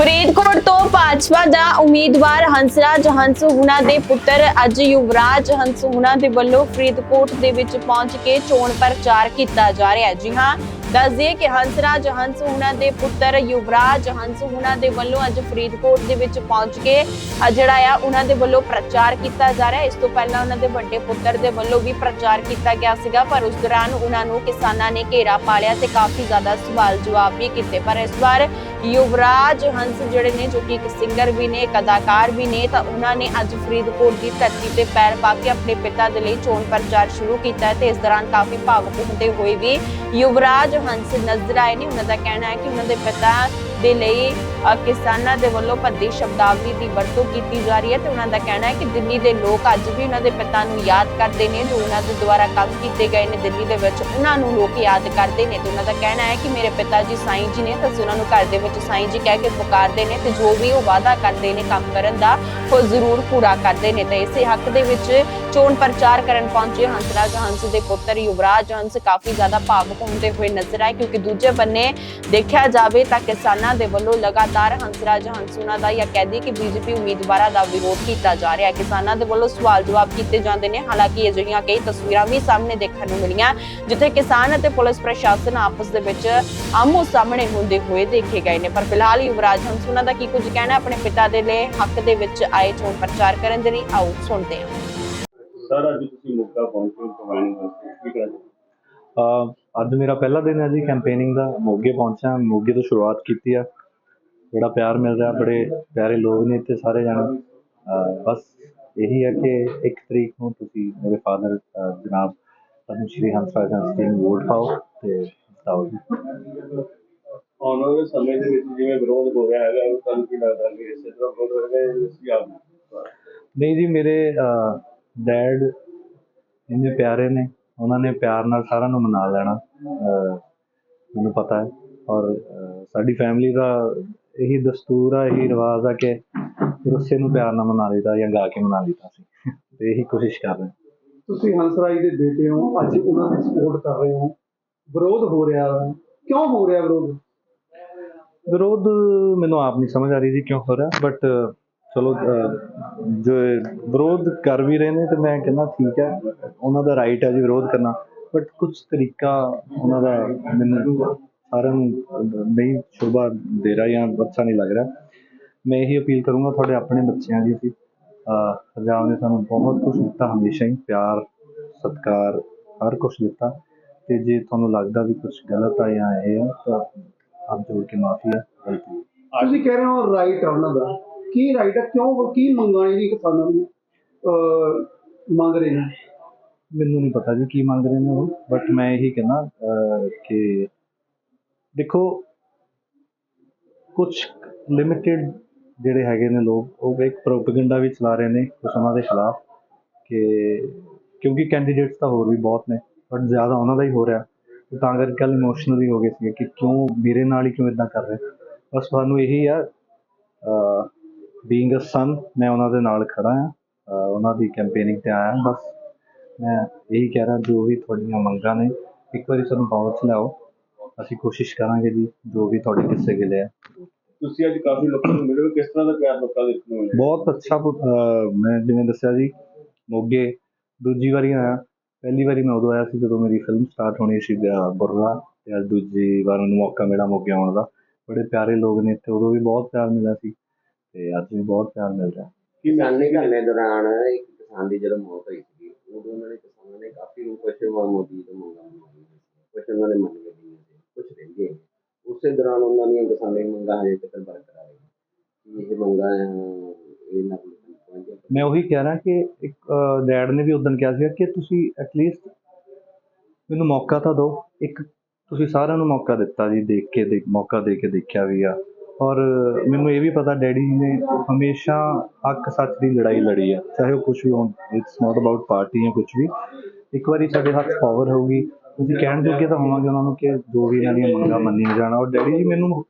ਫਰੀਦਕੋਟ ਤੋਂ ਭਾਜਪਾ ਦਾ ਉਮੀਦਵਾਰ ਹੰਸਰਾਜ ਹੰਸ ਹੁਣਾ ਦੇ ਪੁੱਤਰ ਅੱਜ ਯੁਵਰਾਜ ਹੰਸ ਹੁਣਾ ਦੇ ਵੱਲੋਂ ਫਰੀਦਕੋਟ ਦੇ ਵਿੱਚ ਪਹੁੰਚ ਕੇ ਚੋਣ ਪ੍ਰਚਾਰ ਕੀਤਾ ਜਾ ਰਿਹਾ ਹੈ। ਜੀ ਹਾਂ, ਦੱਸ ਦਈਏ ਕਿ ਹੰਸਰਾਜ ਹੰਸ ਹੁਣਾ ਦੇ ਪੁੱਤਰ ਯੁਵਰਾਜ ਹੰਸ ਹੁਣਾ ਦੇ ਵੱਲੋਂ ਅੱਜ ਫਰੀਦਕੋਟ ਦੇ ਵਿੱਚ ਪਹੁੰਚ ਕੇ ਜਿਹੜਾ ਆ, ਉਹਨਾਂ ਦੇ ਵੱਲੋਂ ਪ੍ਰਚਾਰ ਕੀਤਾ ਜਾ ਰਿਹਾ ਇਸ ਤੋਂ ਪਹਿਲਾਂ ਉਹਨਾਂ ਦੇ ਵੱਡੇ ਪੁੱਤਰ ਦੇ ਵੱਲੋਂ ਵੀ ਪ੍ਰਚਾਰ ਕੀਤਾ ਗਿਆ ਸੀਗਾ, ਪਰ ਉਸ ਦੌਰਾਨ ਉਹਨਾਂ ਨੂੰ ਕਿਸਾਨਾਂ ਨੇ ਘੇਰਾ ਪਾ ਲਿਆ ਤੇ ਕਾਫੀ ਜ਼ਿਆਦਾ ਸਵਾਲ ਜਵਾਬ ਵੀ ਕੀਤੇ। ਪਰ ਇਸ ਵਾਰ ਯੁਵਰਾਜ ਹੰਸ ਜਿਹੜੇ ਨੇ, ਜੋ ਕਿ ਇੱਕ ਸਿੰਗਰ ਵੀ ਨੇ, ਇੱਕ ਅਦਾਕਾਰ ਵੀ ਨੇ, ਤਾਂ ਉਹਨਾਂ ਨੇ ਅੱਜ ਫਰੀਦਕੋਟ ਦੀ ਧਰਤੀ ਤੇ ਪੈਰ ਪਾ ਕੇ ਆਪਣੇ ਪਿਤਾ ਦੇ ਲਈ ਚੋਣ ਪ੍ਰਚਾਰ ਸ਼ੁਰੂ ਕੀਤਾ ਹੈ ਤੇ ਇਸ ਦੌਰਾਨ ਕਾਫੀ ਭਾਵੁਕ ਹੁੰਦੇ ਹੋਏ ਵੀ ਯੁਵਰਾਜ ਹੰਸ ਨਜ਼ਰ ਆਏ ਨੇ। ਉਹਨਾਂ ਦਾ ਕਹਿਣਾ ਹੈ ਕਿ ਉਹਨਾਂ ਦੇ ਪਿਤਾ ਦੇ ਲਈ ਕਿਸਾਨਾਂ ਦੇ ਵੱਲੋਂ ਭੱਦੀ ਸ਼ਬਦਾਵਲੀ ਦੀ ਵਰਤੋਂ ਕੀਤੀ ਜਾ ਰਹੀ ਹੈ ਤੇ ਉਹਨਾਂ ਦਾ ਕਹਿਣਾ ਹੈ ਕਿ ਦਿੱਲੀ ਦੇ ਲੋਕ ਅੱਜ ਵੀ ਉਹਨਾਂ ਦੇ ਪਿਤਾ ਨੂੰ ਯਾਦ ਕਰਦੇ ਨੇ ਜੋ ਉਹਨਾਂ ਦੇ ਦੁਆਰਾ ਕੰਮ ਕੀਤੇ ਗਏ ਨੇ। ਦਿੱਲੀ ਦੇ ਵਿੱਚ ਉਹਨਾਂ ਨੂੰ ਲੋਕ ਯਾਦ ਕਰਦੇ ਨੇ ਤੇ ਉਹਨਾਂ ਦਾ ਕਹਿਣਾ ਹੈ ਕਿ ਮੇਰੇ ਪਿਤਾ ਜੀ ਸਾਈਂ ਜੀ ਨੇ, ਤਾਂ ਉਹਨਾਂ ਨੂੰ ਘਰ ਦੇ ਵਿੱਚ ਸਾਈਂ ਜੀ ਕਹਿ ਕੇ ਪੁਕਾਰਦੇ ਨੇ ਤੇ ਜੋ ਵੀ ਉਹ ਵਾਅਦਾ ਕਰਦੇ ਨੇ ਕੰਮ ਕਰਨ ਦਾ, ਉਹ ਜ਼ਰੂਰ ਪੂਰਾ ਕਰਦੇ ਨੇ। ਤੇ ਇਸੇ ਹੱਕ ਦੇ ਵਿੱਚ ਚੋਣ ਪ੍ਰਚਾਰ ਕਰਨ ਪਹੁੰਚੇ ਹੰਸਰਾਜ ਹੰਸ ਦੇ ਪੁੱਤਰ ਯੁਵਰਾਜ ਹੰਸ। ਕਾਫੀ ਜ਼ਿਆਦਾ ਭਾਵੁਕ ਹੁੰਦੇ ਹੋਏ ਨਜ਼ਰ ਆਏ ਕਿਉਂਕਿ ਦੂਜੇ ਬੰਨੇ ਦੇਖਿਆ ਜਾਵੇ ਤਾਂ ਕਿਸਾਨਾਂ ਦੇ ਵੱਲੋਂ ਲਗਾਤਾਰ ਹੰਸਰਾਜ ਹੰਸੂਨਾ ਦਾ ਜਾਂ ਕਹਿ ਦਈਏ ਕਿ ਬੀਜੇਪੀ ਉਮੀਦਵਾਰਾਂ ਦਾ ਵਿਰੋਧ ਕੀਤਾ ਜਾ ਰਿਹਾ ਹੈ। ਕਿਸਾਨਾਂ ਦੇ ਵੱਲੋਂ ਸਵਾਲ ਜਵਾਬ ਕੀਤੇ ਜਾਂਦੇ ਨੇ। ਹਾਲਾਂਕਿ ਅਜਿਹੀਆਂ ਕਈ ਤਸਵੀਰਾਂ ਵੀ ਸਾਹਮਣੇ ਦੇਖਣ ਨੂੰ ਮਿਲੀਆਂ ਜਿੱਥੇ ਕਿਸਾਨ ਅਤੇ ਪੁਲਿਸ ਪ੍ਰਸ਼ਾਸਨ ਆਪਸ ਦੇ ਵਿੱਚ ਆਮੋ ਸਾਹਮਣੇ ਹੁੰਦੇ ਹੋਏ ਦੇਖੇ ਗਏ ਨੇ। ਪਰ ਫਿਲਹਾਲ ਯੁਵਰਾਜ ਹੰਸੂਨਾ ਦਾ ਕੀ ਕੁਝ ਕਹਿਣਾ? ਆਪਣੇ ਪਿਤਾ ਦੇ ਲਈ ਹੱਕ ਦੇ ਵਿੱਚ ਆਏ ਚੋਣ ਪ੍ਰਚਾਰ ਕਰਨ ਦੇ ਲਈ ਆਓ ਸੁਣਦੇ ਹਾਂ। ਸਰ ਅੱਜ ਤੁਸੀਂ ਮੁੱਕਾ ਪਹੁੰਚੇ ਹੋ ਕਮਾਂਡ ਵਾਸਤੇ ਕੀ ਅੱਜ ਮੇਰਾ ਪਹਿਲਾ ਦਿਨ ਹੈ ਜੀ ਕੈਂਪੇਨਿੰਗ ਦਾ। ਮੋਗੇ ਪਹੁੰਚਿਆ। ਮੋਗੇ ਤੋਂ ਸ਼ੁਰੂਆਤ ਕੀਤੀ ਆ। ਬੜਾ ਪਿਆਰ ਮਿਲ ਰਿਹਾ ਬੜੇ ਪਿਆਰੇ ਲੋਕ ਨੇ ਇੱਥੇ ਸਾਰੇ ਜਾਣੇ। ਬਸ ਇਹੀ ਹੈ ਕਿ ਇੱਕ ਤਰੀਕ ਨੂੰ ਤੁਸੀਂ ਮੇਰੇ ਫਾਦਰ ਜਨਾਬ ਪਦਮ ਸ਼੍ਰੀ ਹੰਸਰਾਜ ਹੰਸ ਜੀ ਨੂੰ ਵੋਟ ਪਾਓ ਤੇ ਜਿਤਾਓ ਜੀ। ਆਉਣ ਵਾਲੇ ਸਮੇਂ ਦੇ ਵਿੱਚ ਜਿਵੇਂ ਵਿਰੋਧ ਹੋ ਰਿਹਾ ਹੈਗਾ ਉਹ ਤੁਹਾਨੂੰ ਕੀ ਲੱਗਦਾ ਕਿ ਇਸੇ ਤਰ੍ਹਾਂ ਵਿਰੋਧ ਹੋਏਗਾ ਜਾਂ ਅਸੀਂ ਆਪ ਨਹੀਂ ਜੀ ਮੇਰੇ ਡੈਡ ਇੰਨੇ ਪਿਆਰੇ ਨੇ ਉਹਨਾਂ ਨੇ ਪਿਆਰ ਨਾਲ ਸਾਰਿਆਂ ਨੂੰ ਮਨਾ ਲੈਣਾ ਮੈਨੂੰ ਪਤਾ ਹੈ। ਔਰ ਸਾਡੀ ਫੈਮਿਲੀ ਦਾ ਇਹੀ ਦਸਤੂਰ ਆ ਇਹੀ ਰਿਵਾਜ ਆ ਕਿ ਰੁੱਸੇ ਨੂੰ ਪਿਆਰ ਨਾਲ ਮਨਾ ਲਈਦਾ ਜਾਂ ਗਾ ਕੇ ਮਨਾ ਲਈਦਾ ਸੀ। ਤੇ ਇਹੀ ਕੋਸ਼ਿਸ਼ ਕਰ ਰਹੇ। ਤੁਸੀਂ ਹੰਸਰਾਜ ਦੇ ਬੇਟੇ ਹੋ ਅੱਜ ਉਹਨਾਂ ਦੀ ਸਪੋਰਟ ਕਰ ਰਹੇ ਹੋ। ਵਿਰੋਧ ਹੋ ਰਿਹਾ ਹੈ ਕਿਉਂ ਹੋ ਰਿਹਾ ਵਿਰੋਧ? ਵਿਰੋਧ ਮੈਨੂੰ ਆਪ ਨਹੀਂ ਸਮਝ ਆ ਰਹੀ ਜੀ ਕਿਉਂ ਹੋ ਰਿਹਾ ਬਟ ਚਲੋ ਜੋ ਵਿਰੋਧ ਕਰ ਵੀ ਰਹੇ ਨੇ ਤੇ ਮੈਂ ਕਹਿੰਦਾ ਠੀਕ ਹੈ ਉਹਨਾਂ ਦਾ ਰਾਈਟ ਹੈ ਜੀ ਵਿਰੋਧ ਕਰਨਾ। ਬਟ ਕੁਝ ਤਰੀਕਾ ਉਹਨਾਂ ਦਾ ਮੈਨੂੰ ਸਾਰਿਆਂ ਨੂੰ ਨਹੀਂ ਸ਼ੋਭਾ ਦੇ ਰਿਹਾ ਜਾਂ ਅੱਛਾ ਨਹੀਂ ਲੱਗ ਰਿਹਾ। ਮੈਂ ਇਹੀ ਅਪੀਲ ਕਰੂੰਗਾ ਤੁਹਾਡੇ ਆਪਣੇ ਬੱਚਿਆਂ ਦੀ ਸੀ ਅਹ, ਪੰਜਾਬ ਨੇ ਸਾਨੂੰ ਬਹੁਤ ਕੁਝ ਦਿੱਤਾ ਹਮੇਸ਼ਾ ਹੀ ਪਿਆਰ ਸਤਿਕਾਰ ਹਰ ਕੁਝ ਦਿੱਤਾ। ਤੇ ਜੇ ਤੁਹਾਨੂੰ ਲੱਗਦਾ ਵੀ ਕੁਝ ਗਲਤ ਆ ਜਾਂ ਇਹ ਆ ਤਾਂ ਆਪ ਜੋੜ ਕੇ ਮਾਫੀ ਗਲਤੀ ਤੁਸੀਂ ਕਹਿ ਰਹੇ ਹੋ ਰਾਈਟ ਆ ਉਹਨਾਂ ਦਾ। ਕੀ ਰਾਈਟ ਹੈ ਕਿਉਂ ਕੀ ਮੰਗਾਂ ਇਹ ਕਿਸਾਨਾਂ ਦੀ ਅਹ, ਮੰਗ ਰਹੇ ਨੇ? ਮੈਨੂੰ ਨਹੀਂ ਪਤਾ ਜੀ ਕੀ ਮੰਗ ਰਹੇ ਨੇ ਉਹ ਬਟ ਮੈਂ ਇਹੀ ਕਹਿਣਾ ਅਹ, ਕਿ ਦੇਖੋ ਕੁਝ ਲਿਮਿਟਿਡ ਜਿਹੜੇ ਹੈਗੇ ਨੇ ਲੋਕ, ਉਹ ਇੱਕ ਪ੍ਰੋਪਗੈਂਡਾ ਵੀ ਚਲਾ ਰਹੇ ਨੇ ਕੁਛ ਉਹਨਾਂ ਦੇ ਖਿਲਾਫ ਕਿ ਕਿਉਂਕਿ ਕੈਂਡੀਡੇਟਸ ਤਾਂ ਹੋਰ ਵੀ ਬਹੁਤ ਨੇ ਬਟ ਜ਼ਿਆਦਾ ਉਹਨਾਂ ਦਾ ਹੀ ਹੋ ਰਿਹਾ। ਤਾਂ ਕਰਕੇ ਕੱਲ ਇਮੋਸ਼ਨਲੀ ਹੋ ਗਏ ਸੀਗੇ ਕਿ ਕਿਉਂ ਮੇਰੇ ਨਾਲ ਹੀ ਕਿਉਂ ਇਦਾਂ ਕਰ ਰਹੇ। ਬਸ ਤੁਹਾਨੂੰ ਇਹੀ ਆ ਬੀਇੰਗ ਅ ਸਨ ਮੈਂ ਉਹਨਾਂ ਦੇ ਨਾਲ ਖੜਾ ਆ ਉਹਨਾਂ ਦੀ ਕੈਂਪੇਨਿੰਗ ਤੇ ਆਇਆ। ਬਸ ਮੈਂ ਇਹੀ ਕਹਿ ਰਿਹਾ, ਜੋ ਵੀ ਤੁਹਾਡੀਆਂ ਮੰਗਾਂ ਨੇ, ਇੱਕ ਵਾਰੀ ਸਾਨੂੰ ਪਾਵਰ 'ਚ ਲਿਆਓ। ਅਸੀਂ ਕੋਸ਼ਿਸ਼ ਕਰਾਂਗੇ ਜੀ ਜੋ ਵੀ ਤੁਹਾਡੇ ਕਿੱਸੇ ਗਿਲੇ ਆ। ਤੁਸੀਂ ਅੱਜ ਕਾਫੀ ਲੋਕਾਂ ਨੂੰ ਮਿਲੇ ਹੋ ਕਿਸ ਤਰ੍ਹਾਂ ਦਾ ਪਿਆਰ ਲੋਕਾਂ ਦੇ ਨੂੰ ਮਿਲਿਆ ਬਹੁਤ ਅੱਛਾ ਅਹ, ਮੈਂ ਜਿਵੇਂ ਦੱਸਿਆ ਜੀ ਮੋਗੇ ਦੂਜੀ ਵਾਰੀ ਆਇਆ। ਪਹਿਲੀ ਵਾਰੀ ਮੈਂ ਉਦੋਂ ਆਇਆ ਸੀ ਜਦੋਂ ਮੇਰੀ ਫਿਲਮ ਸਟਾਰਟ ਹੋਣੀ ਸੀ ਅਹ, ਤੇ ਅੱਜ ਦੂਜੀ ਵਾਰ ਮੈਨੂੰ ਮੌਕਾ ਮਿਲਿਆ ਮੋਗੇ ਆਉਣ ਦਾ। ਬੜੇ ਪਿਆਰੇ ਲੋਕ ਨੇ ਇੱਥੇ ਉਦੋਂ ਵੀ ਬਹੁਤ ਪਿਆਰ ਮਿਲਿਆ ਸੀ ਤੇ ਅੱਜ ਵੀ ਬਹੁਤ ਪਿਆਰ ਮਿਲ ਰਿਹਾ। ਕੀ ਮੈਂ ਕਿਸਾਨੀ ਧਰਨੇ ਦੌਰਾਨ ਇੱਕ ਕਿਸਾਨ ਦੀ ਜਦੋਂ ਮੌਤ ਹੋਈ ਸੀ ਉਦੋਂ ਉਹਨਾਂ ਨੇ ਕਿਸਾਨਾਂ ਨੇ ਕਾਫੀ ਕੁਝ ਮੋਦੀ ਤੋਂ ਮੰਗਾਂ ਮੰਗੀਆਂ ਕੁਝ ਉਹਨਾਂ ਨੇ ਮੰਨ ਲਈਆਂ ਉਸੇ ਦੌਰਾਨ ਉਹਨਾਂ ਦੀਆਂ ਕਿਸਾਨੀ ਮੰਗਾਂ ਹਜੇ ਤੱਕ ਬਰਕਰਾਰ ਹੈ ਇਹ ਮੰਗਾਂ ਅਹ, ਇਹ ਨਾ ਮੈਂ ਉਹੀ ਕਹਿ ਰਿਹਾ ਕਿ ਇੱਕ ਡੈਡ ਨੇ ਵੀ ਉਦੋਂ ਕਿਹਾ ਸੀ ਕਿ ਤੁਸੀਂ ਐਟਲੀਸਟ ਮੈਨੂੰ ਮੌਕਾ ਤਾਂ ਦਿਓ। ਇੱਕ ਤੁਸੀਂ ਸਾਰਿਆਂ ਨੂੰ ਮੌਕਾ ਦਿੱਤਾ ਜੀ ਦੇਖ ਕੇ ਦੇਖ ਮੌਕਾ ਦੇ ਕੇ ਦੇਖਿਆ ਵੀ ਆ। ਔਰ ਮੈਨੂੰ ਇਹ ਵੀ ਪਤਾ ਡੈਡੀ ਜੀ ਨੇ ਹਮੇਸ਼ਾ ਹੱਕ ਸੱਚ ਦੀ ਲੜਾਈ ਲੜੀ ਆ। ਚਾਹੇ ਉਹ ਕੁਝ ਵੀ ਹੋਣ ਇਟਸ ਨਾਟ ਅਬਾਊਟ ਪਾਰਟੀ ਜਾਂ ਕੁਝ ਵੀ। ਇੱਕ ਵਾਰੀ ਸਾਡੇ ਹੱਥ ਪਾਵਰ ਹੋਊਗੀ। ਤੁਸੀਂ ਕਹਿਣ ਜੋਗੇ ਤਾਂ ਹੋਵਾਂਗੇ ਉਹਨਾਂ ਨੂੰ ਕਿ ਜੋ ਵੀ ਇਹਨਾਂ ਦੀਆਂ ਮੰਗਾਂ ਮੰਨੀਆਂ ਜਾਣ। ਔਰ ਡੈਡੀ ਜੀ, ਮੈਨੂੰ